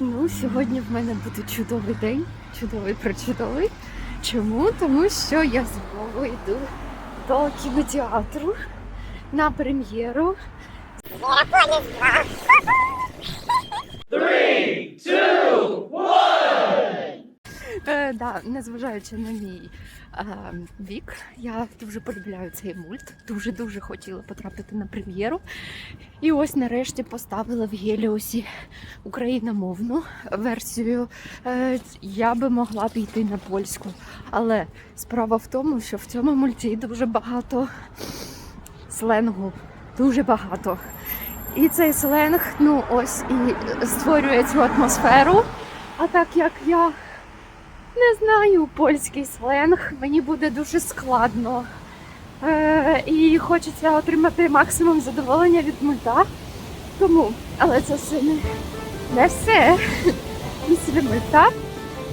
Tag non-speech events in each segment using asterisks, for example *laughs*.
Ну, сьогодні в мене буде чудовий день, чудовий прочудовий. Чому? Тому що я знову йду до кінотеатру на прем'єру. Незважаючи на мій е, вік, я дуже полюбляю цей мульт. Дуже дуже хотіла потрапити на прем'єру. І ось нарешті поставила в Геліосі україномовну версію. Е, я би могла піти на польську. Але справа в тому, що в цьому мульті дуже багато сленгу. Дуже багато. І цей сленг, ну ось і створює цю атмосферу. А так як я не знаю польський сленг, мені буде дуже складно. Е, і хочеться отримати максимум задоволення від мульта. Тому, але це все не, не все. Після мульта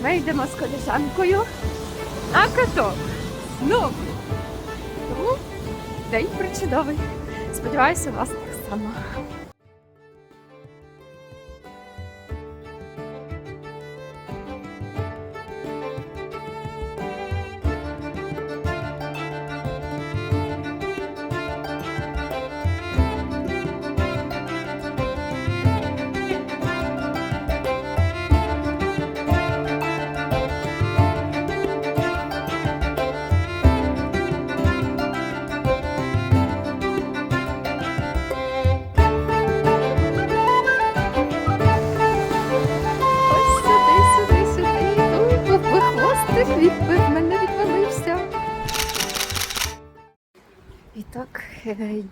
ми йдемо з коліжанкою на каток. Знову. Тому день причудовий. Сподіваюся, у вас так само.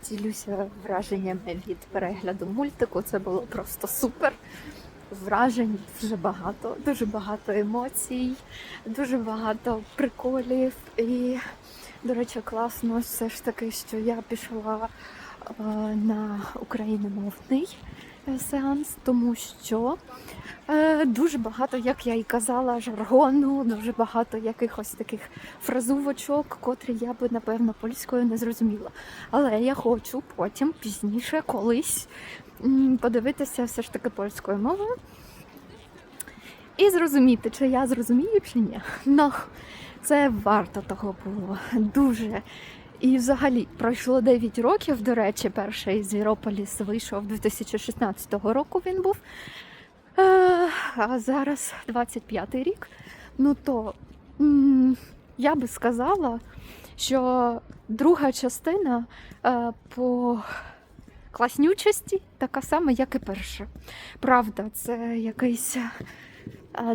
Ділюся враженнями від перегляду мультику. Це було просто супер. Вражень дуже багато, дуже багато емоцій, дуже багато приколів. І, до речі, класно все ж таки, що я пішла е, на україномовний сеанс, тому що Е, Дуже багато, як я і казала, жаргону, дуже багато якихось таких фразувочок, котрі я би напевно польською не зрозуміла. Але я хочу потім пізніше колись подивитися все ж таки польською мовою і зрозуміти, чи я зрозумію, чи ні. Ну, це варто того було. Дуже. І взагалі пройшло 9 років. До речі, перший Зірополіс вийшов 2016 року. Він був. Е, А зараз 25-й рік. Ну то я би сказала, що друга частина е, по класнючості така сама, як і перша. Правда, це якийсь е,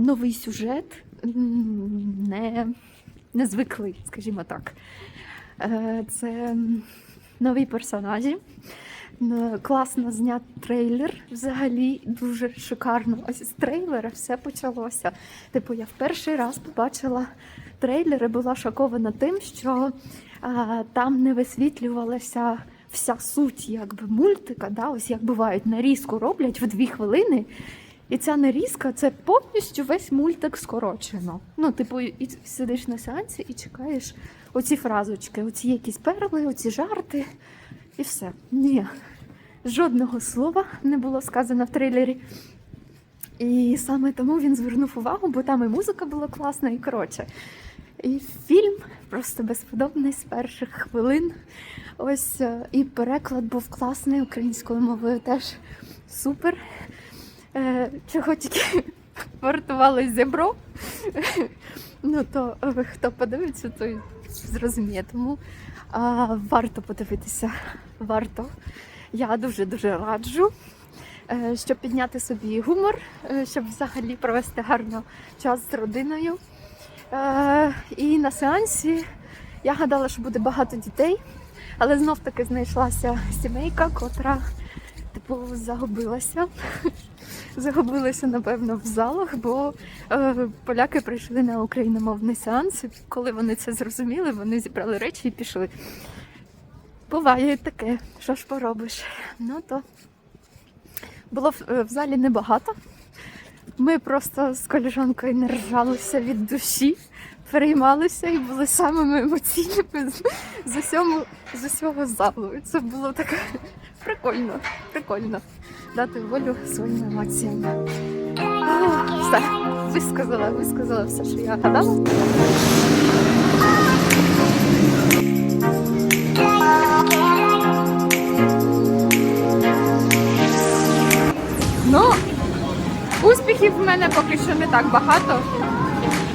новий сюжет, не, незвиклий, скажімо так. Е, Це нові персонажі. Ну, Класно знят трейлер. Взагалі дуже шикарно. Ось з трейлера все почалося. Типу, я в перший раз побачила трейлер і була шокована тим, що а, там не висвітлювалася вся суть якби мультика. Да? Ось як бувають, нарізку роблять в дві хвилини. І ця нарізка це повністю весь мультик скорочено. Ну, типу, і сидиш на сеансі і чекаєш оці фразочки, оці якісь перли, оці жарти. І все. Ні. Жодного слова не було сказано в трейлері. І саме тому він звернув увагу, бо там і музика була класна, і коротше. І фільм просто безподобний з перших хвилин. Ось е, і переклад був класний українською мовою теж супер. Е, чого тільки вартували зебро. Ну то е, хто подивиться, той зрозуміє. Тому а, варто подивитися. Варто. Я дуже-дуже раджу, е, щоб підняти собі гумор, щоб взагалі провести гарно час з родиною. І на сеансі я гадала, що буде багато дітей, але знов таки знайшлася сімейка, котра типу загубилася. *laughs* Загубилася, напевно, в залах, бо е, поляки прийшли на україномовний сеанс. і Коли вони це зрозуміли, вони зібрали речі і пішли. Буває таке, що ж поробиш. Ну то було в, е, залі небагато. Ми просто з коліжанкою не ржалися від душі, переймалися і були самими емоційними з, з усього залу. Це було таке прикольно, прикольно дати волю своїм емоціям. Все, висказала, висказала все, що я гадала. Ну, успіхів в мене поки що не так багато.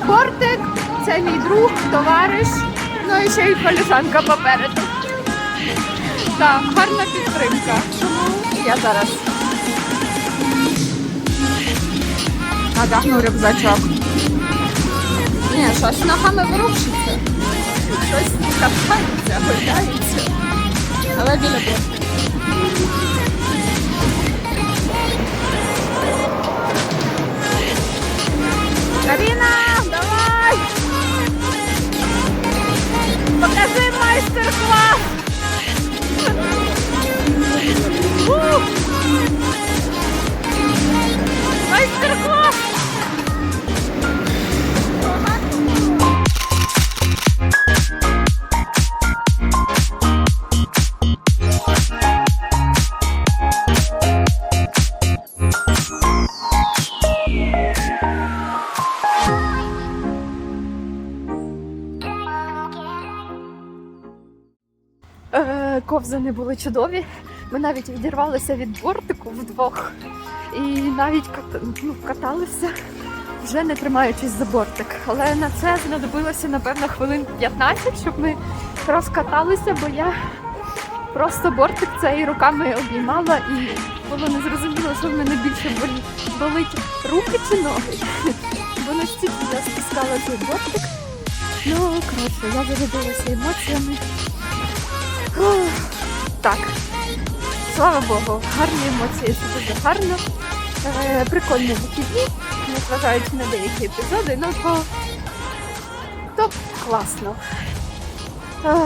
Бортик, це мій друг, товариш, ну і ще й коліжанка попереду. Так, гарна підтримка. Я зараз надягну рюкзачок. Ні, щось ногами ворушиться. Щось катається, гойдається. Але біля бортика. Каріна, ковзани були чудові. Ми навіть відірвалися від бортику вдвох і навіть ну, каталися, вже не тримаючись за бортик. Але на це знадобилося напевно хвилин 15, щоб ми розкаталися, бо я просто бортик цей руками обіймала і було незрозуміло, що в мене більше болить руки чи ноги. *laughs* Бо настільки я спускала цей бортик. Ну, коротше, я зарядилася емоціями. Так, слава Богу, гарні емоції, це дуже гарно. Е, прикольні вихідні, незважаючи на деякі епізоди, ну то, то класно. Е,